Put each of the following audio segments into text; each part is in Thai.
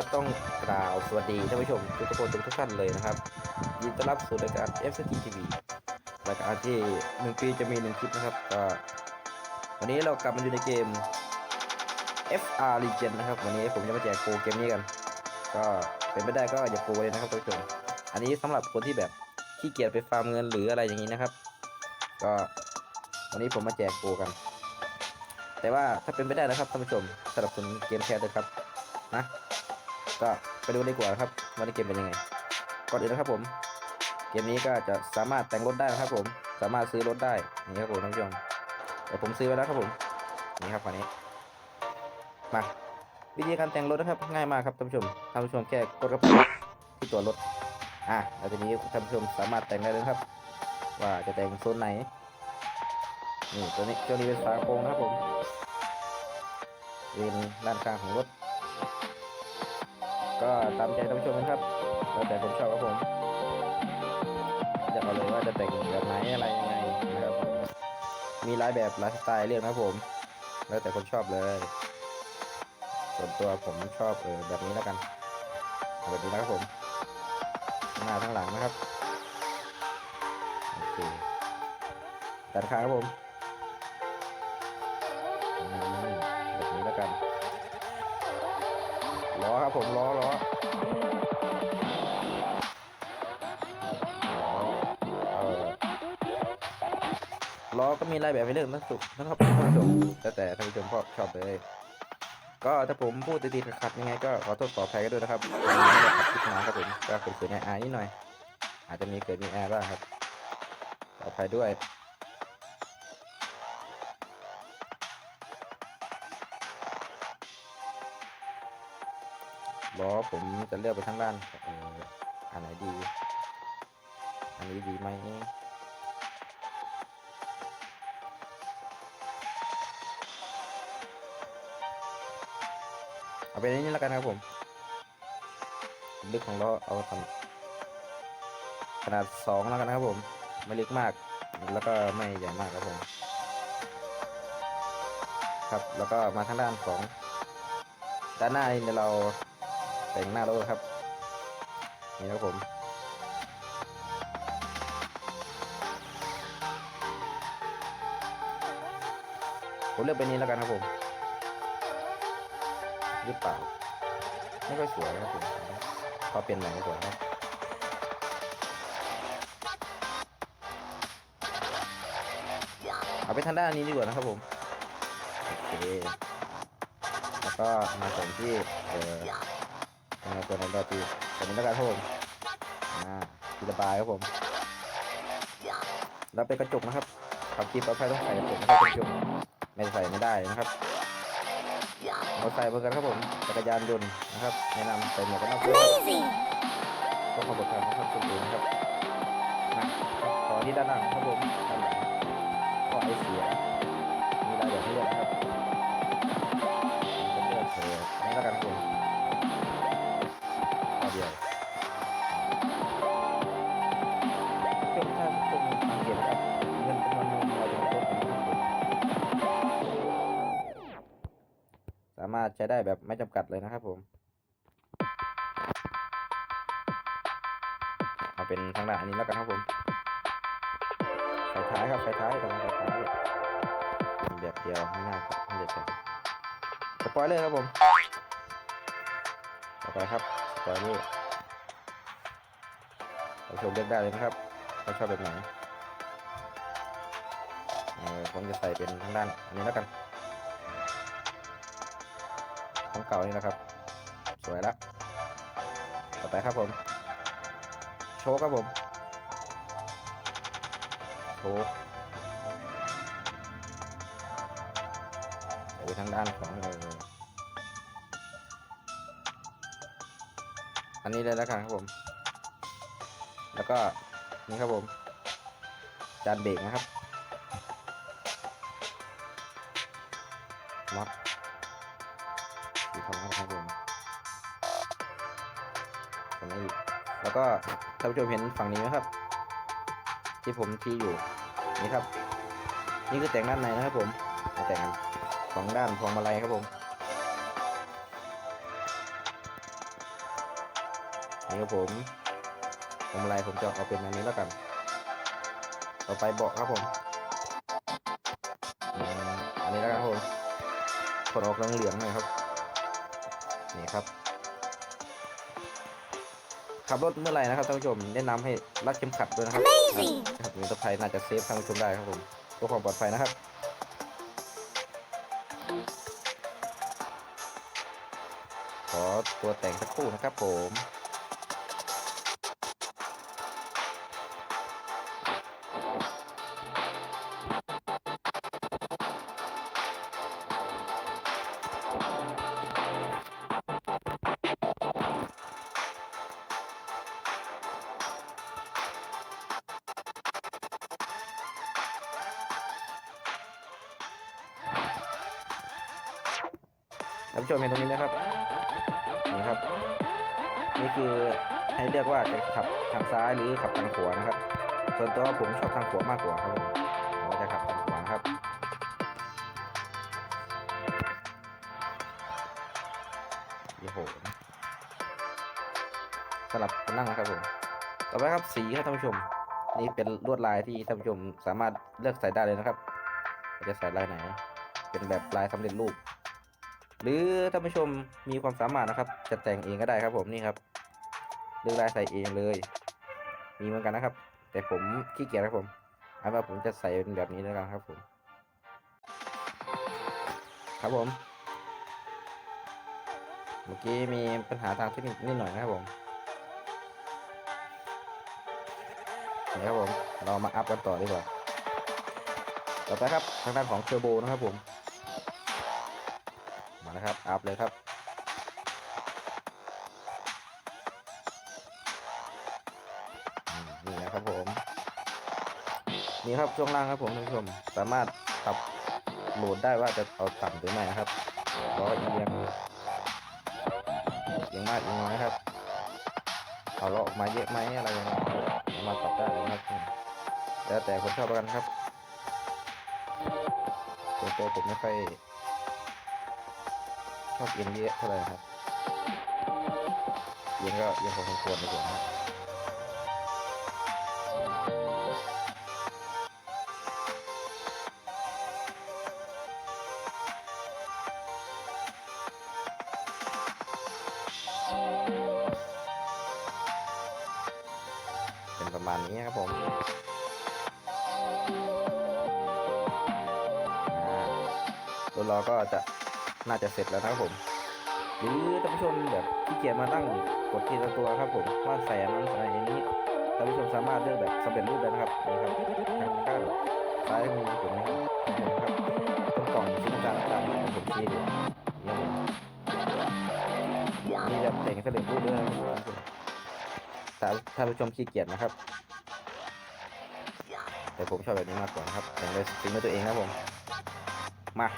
ก็ต้องกล่าวสวัสดีท่านผู้ชมทุกคนทุกท่านเลยนะครับ ยินดีต้อนรับสู่รายการ f c t v รายการที่หนึ่งปีจะมีหนึ่งคลิปนะครับก็วันนี้เรากลับมาอยู่ในเกม FR Legend นะครับ วันนี้ผมจะมาแจกโปรเกมนี้กัน ก็เป็นไม่ได้ก็อย่าโปรเลยนะครับท่านผู้ชม อันนี้สำหรับคนที่แบบขี้เกียจไปฟาร์มเงินหรืออะไรอย่างนี้นะครับ ก็วันนี้ผมมาแจกโปรกัน แต่ว่าถ้าเป็นไม่ได้นะครับท่านผู้ชมสำหรับคนเกมแคสเลยครับนะ ก็ไปดูดีกว่านะครับว่าในเกมเป็นยังไง ก่อนอื่นนะครับผม เกมนี้ก็จะสามารถแต่งรถได้นะครับผม สามารถซื้อรถได้ นี่ครับผมท่านผู้ชมแต่ผมซื้อไว้แล้วครับผม นี่ครับคันนี้ มาวิธีการแต่งรถนะครับง่ายมากครับท่านผู้ชมท่านผู้ชมแค่กดกระปุกที่ตัวรถ อะแล้วทีนี้ท่านผู้ชมสามารถแต่งได้เลยครับ ว่าจะแต่งโซนไหน นี่ตัวนี้ตัวนี้เป็นฝากระโปรงนะครับผมเป็นด้านข้างของรถ ก็ตามใจท่านผู้ชมนะครับแล้วแต่ผมชอบครับผมอยากเอาเลยว่าจะแต่งแบบไหนอะไรยังไงนะครับผมมีหลายแบบหลายสไตล์เรียกนะครับผม แล้วแต่คนชอบเลย ส่วนตัวผมชอบเออแบบนี้แล้วกันแบบนี้นะครับผมหน้าทั้งหลังนะครับโอเคด้านข้าครับผมแบบนี้แล้วกัน ล้อครับผมล้อล้อล้อก็มีลายแบบให้เลือกนะสุกนะครับท่านผู้ชมแล้วแต่ท่านผู้ชมชอบเลย ก็ถ้าผมพูดติดๆขัดยังไงก็ขอโทษขออภัยกันด้วยนะครับวัดขัดคลิปมาครับผมก็เกิดๆในอานิดหน่อย อาจจะมีเกิดมีแอร์บ้างครับขออภัยด้วย ล้อผมจะเลือกไปทางด้านอันไหนดี อันนี้ดีไหมเอาไปนี้แล้วกันครับผม ลึกของล้อเอาทำขนาดสองแล้วกันนะครับผม ไม่ลึกมาก แล้วก็ไม่ใหญ่มากครับผม ครับ แล้วก็มาทางด้านของด้านหน้านี่เดี๋ยวเรา แต่งหน้ารถครับ นี่ครับผมผมเลือกเป็นนี้แล้วกันครับผมหรือเปล่าไม่ค่อยสวยครับผมพอเปลี่ยนใหม่ดีกว่าครับเอาไปทางด้านนี้ดีกว่านะครับผมโอเคแล้วก็มาส่งที่เอ่อ ยังไงตัวไหนก็ตีตัวนี้แล้วกันครับผมอ่าที่ระบายครับผมแล้วเป็นกระจกนะครับขับขี่ปลอดภัยต้องใส่กระจกนะครับคุณผู้ชมไม่ใส่ไม่ได้นะครับเราใส่เหมือนกันครับผมจักรยานยนต์นะครับแนะนำใส่หมวกกันน็อกด้วย Amazing! ก็ความปลอดภัยของท่านผู้ชมเองนะครับมาต่อที่ด้านหลังครับผมด้านหลังก็ไอเสียารถใช้ได้แบบไม่จำกัดเลยนะครับผมเอาเป็นทางด้านนี้แล้วกันครับผมไฟท้ายครับไฟท้ายตรงไฟท้ายแบบเดียวไม่น่าครับไม่เด็ดกันสปอยเลอร์ครับผมต่อไปครับสปอยเลอร์เราชมเลือกได้เลยนะครับว่าชอบแบบไหนผมจะใส่เป็นทางด้านอันนี้แล้วกัน ของเก่านี่นะครับ สวยแล้วต่อไปครับผม โชว์ครับผม โชว์ไปทางด้านของเอออันนี้เลยแล้วกันครับผม แล้วก็นี่ครับผม จานเบรกนะครับน็อต สีทองครับผมตรงนี้อีกแล้วก็ท่านผู้ชมเห็นฝั่งนี้ไหมครับ ที่ผมที่อยู่นี่ครับ นี่คือแต่งด้านในนะครับผมมาแต่งกันสองด้านพวงมาลัยครับผมนี่ครับผมทำอะไรผมจะเอาเป็นอันนี้แล้วกัน ต่อไปเบาะครับผมอันนี้แล้วกันครับผมผลออกเหลืองๆหน่อยครับ นี่ครับ ขับรถเมื่อไหร่นะครับท่านผู้ชมแนะนำให้รัดเข็มขัดด้วยนะครับ Amazing ครับมีรถไฟน่าจะเซฟท่านผู้ชมได้ครับผมเพื่อความปลอดภัยนะครับขอตัวแต่งสักครู่นะครับผม ชมเห็นตรงนี้ไหมครับนี่ครับ นี่คือให้เลือกว่าจะขับทางซ้ายหรือขับทางขวานะครับ ส่วนตัวผมชอบทางขวามากกว่าครับผมผมจะขับทางขวานะครับโอ้โหสลับกันนั่งนะครับผมต่อไปครับสีครับท่านผู้ชม นี่เป็นลวดลายที่ท่านผู้ชมสามารถเลือกใส่ได้เลยนะครับจะใส่ลายไหน เป็นแบบลายสำเร็จรูป หรือท่านผู้ชมมีความสามารถนะครับ จะแต่งเองก็ได้ครับผมนี่ครับเลือกลายใส่เองเลย มีเหมือนกันนะครับ แต่ผมขี้เกียจครับผมเอาว่าผมจะใส่เป็นแบบนี้แล้วกันครับผม ครับผม เมื่อกี้มีปัญหาทางเทคนิคนิดหน่อยนะครับผมนี่ครับผม เรามาอัพกันต่อดีกว่า ต่อไปครับทางด้านของเทอร์โบนะครับผม มานะครับ อัพเลยครับ นี่นะครับผม นี่ครับช่วงล่างครับผมท่านผู้ชม สามารถปรับโหลดได้ว่าจะเอาต่ำหรือไม่นะครับล้อเอียงเอียงมากเอียงน้อยครับ เอาล้อออกมาเยอะไหมอะไรยังไงสามารถปรับได้เลยนะครับแล้วแต่คนชอบกันครับตัวผมไม่ค่อย อบเอียงเยอะเท่าไหร่ครับเอียงก็เอียงพอสมควรดีกว่าครับเป็นประมาณนี้ครับผมอ่ารถเราก็จะ น่าจะเสร็จแล้วนะครับผม หรือท่านผู้ชมแบบขี้เกียจมานั่งกดทีละตัวครับผมว่าใส่อันนั้นใส่อันนี้ท่านผู้ชมสามารถเลือกแบบสำเร็จรูปได้นะครับนี่ครับทางด้านซ้ายมือผมนะครับครับตรงกล่องสีน้ำตาลาลที่ผมชี้อยู่นี่ครับผมนี่แบบแต่งสำเร็จรูปด้วยนะครับท่านผู้ชมถ้าท่านผู้ชมขี้เกียจนะครับแต่ผมชอบแบบนี้มากกว่านะครับแต่งเลยฝีมือตัวเองนะผม มา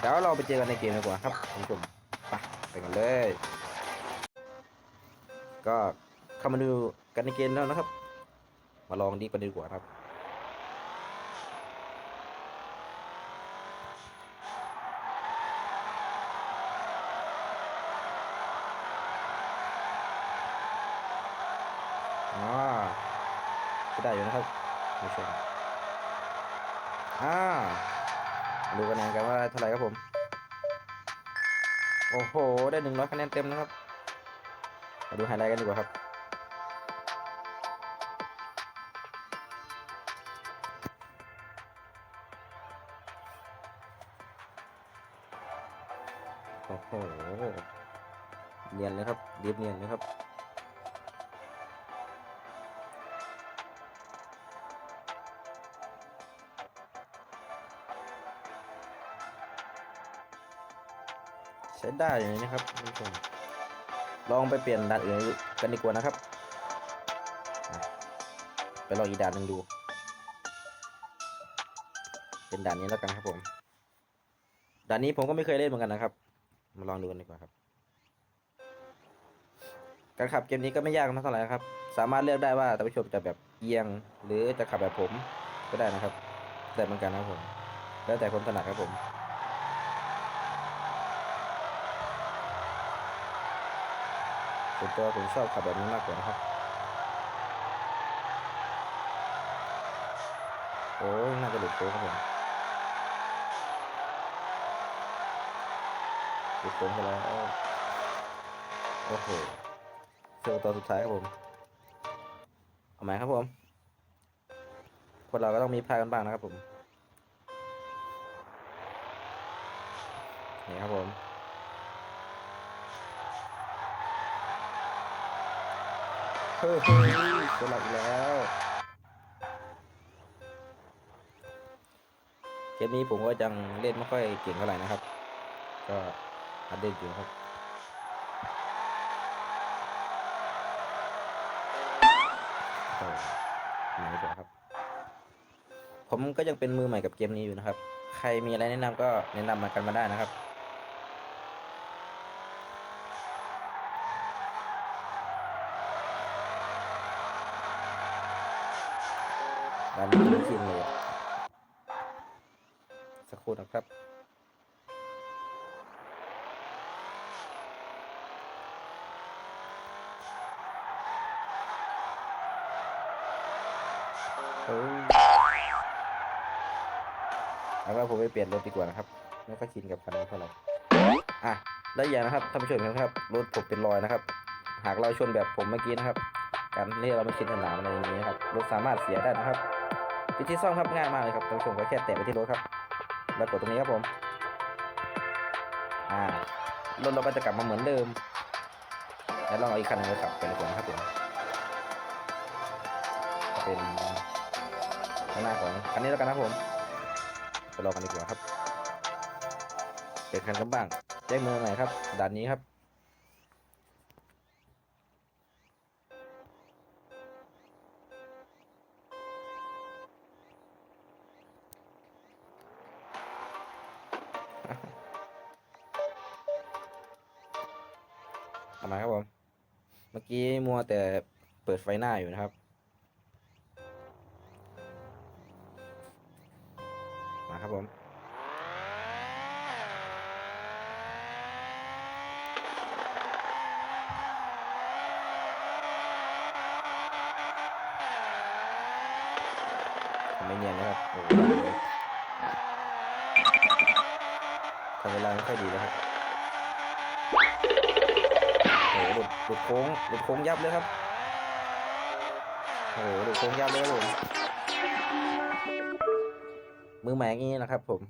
เดี๋ยวเราไปเจอกันในเกมดีกว่าครับท่านผู้ชมไปไปกันเลย ก็เข้ามาดูกันในเกมแล้วนะครับ มาลองดีกันดีกว่าครับอ่าก็ได้อยู่นะครับผู้ชมอ่า ดูคะแนนกันว่าเท่าไหร่ครับผม โอ้โห ได้หนึ่งร้อยคะแนนเต็มนะครับ มาดูไฮไลท์กันดีกว่าครับ โอ้โห เนียนเลยครับเรียบเนียนเลยครับ ช้ได้เลยนะครับท่านลองไปเปลี่ยนด่านอื่นกันดีกว่านะครับ ไปลองอีกด่านหนึ่งดู เป็นด่านนี้แล้วกันครับผม ด่านนี้ผมก็ไม่เคยเล่นเหมือนกันนะครับ มาลองดูกันดีกว่าครับ การขับเกมนี้ก็ไม่ยากมากเท่าไหร่นะครับ สามารถเลือกได้ว่าท่านผู้ชมจะแบบเอียง หรือจะขับแบบผมก็ได้นะครับได้เหมือนกันนะครับผม แล้วแต่คนถนัดครับผม ส่วนตัวผมชอบขับแบบนี้มากกว่านะครับโอ้ยน่าจะหลุดโค้งครับผมหลุดโค้งไปแล้วโอ้โหเซลตัวสุดท้ายครับผมเอาไหมครับผม คนเราก็ต้องมีพลาดกันบ้างนะครับผมนี่ครับผม เฮ้ยเฮ้ย ตัวหลักอีกแล้ว เกมนี้ผมก็ยังเล่นไม่ค่อยเก่งเท่าไหร่นะครับ ก็หัดเล่นอยู่ครับโอ้ไม่ดีกว่าครับ ผมก็ยังเป็นมือใหม่กับเกมนี้อยู่นะครับ ใครมีอะไรแนะนำก็แนะนำมากันมาได้นะครับ ด้านนี้ไม่ชินเลยสักครู่นะครับเอ้ยเอาว่าผมไปเปลี่ยนรถดีกว่านะครับไม่ค่อยชินกับคันนี้เท่าไหร่อะแล้วอย่างนะครับท่านผู้ชมครับรถผมเป็นรอยนะครับ หากเราชนแบบผมเมื่อกี้นะครับ การที่เราไม่ชินสนามอะไรอย่างนี้ครับรถสามารถเสียได้นะครับ วิธีซ่อมครับง่ายมากเลยครับท่านผู้ชมก็แค่แตะไปที่รถครับ แล้วกดตรงนี้ครับผมอ่ารถเราก็จะกลับมาเหมือนเดิม แล้วลองเอาอีกคันหนึงไปขับกันดีกว่านะครับผมเป็นข้างหน้าของคันนี้แล้วกันนะครับผมไปลองกันดีกว่าครับเปลี่ยนคันกันบ้างแจ้งมือหน่อยครับด่านนี้ครับ กี้มัวแต่เปิดไฟหน้าอยู่นะครับ มาครับผม ไม่เนียนนะครับโอ้โหทำเวลาไม่ค่อยดีแล้วครับ หลุดโค้งหลุดโค้งยับเลยครับโอ้โหหลุดโค้งยับเลยครับผมมือใหม่อย่างนี้นะครับ ผม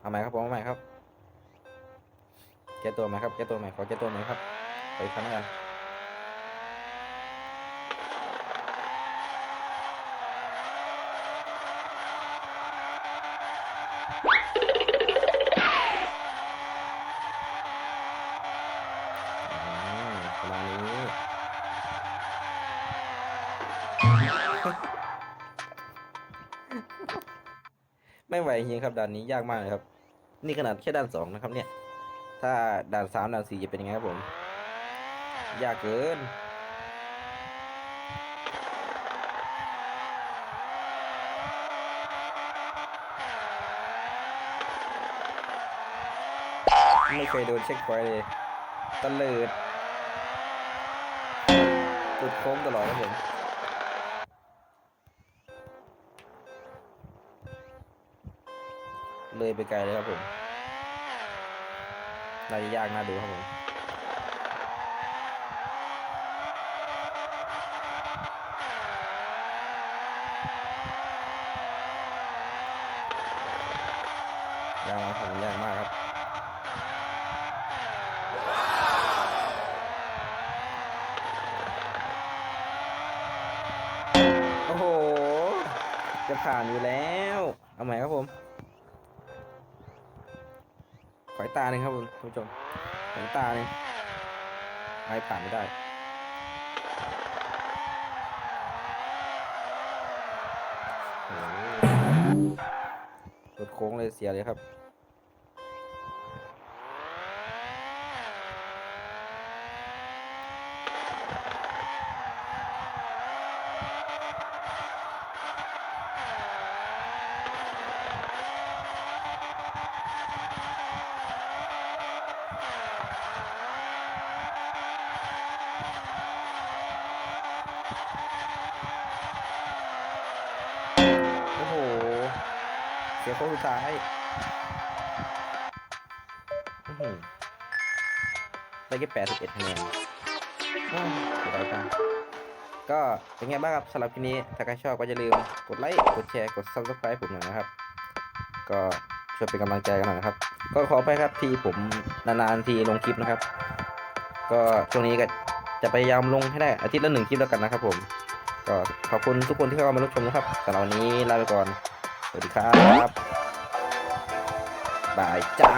เอาใหม่ครับผมเอาใหม่ครับแก้ตัวใหม่ครับแก้ตัวใหม่ขอแก้ตัวใหม่ครับไปครั้งกัน ไม่ไหวจริงครับด่านนี้ยากมากเลยครับ นี่ขนาดแค่ด่านสองนะครับเนี่ย ถ้าด่านสามด่านสี่จะเป็นยังไงครับผม ยากเกินไม่เคยโดนเช็คพอยเลยตะเลิด ตุดโค้งตลอดครับผม เลยไปไกลเลยครับผมน่าจะยากน่าดูครับผมยากมากครับผมยากมากครับโอ้โห จะผ่านอยู่แล้ว เอาใหม่ครับผม ตาหนึ่งครับคุณผู้ชมสอยตาหนึ่งไม่ผ่านไม่ได้โหรถโค้งเลยเสียเลยครับ โเสียโค้งสุดท้ายอื้อหือได้แค่แปดสิบเอ็ดคะแนนอ้าวเสียดายจังก็เป็นไงบ้างครับสำหรับคลิปนี้ ถ้าใครชอบก็อย่าลืมกดไลค์ กดแชร์ กด subscribe ผมหน่อยนะครับ ก็ช่วยเป็นกำลังใจกันหน่อยนะครับ ก็ขอไปครับที่ผมนานๆทีลงคลิปนะครับ ก็ช่วงนี้ก็จะพยายามลงให้ได้อาทิตย์ละหนึ่งคลิปแล้วกันนะครับผม ก็ขอบคุณทุกคนที่เข้ามารับชมนะครับสำหรับวันนี้ลาไปก่อน สวัสดีครับบายจ้า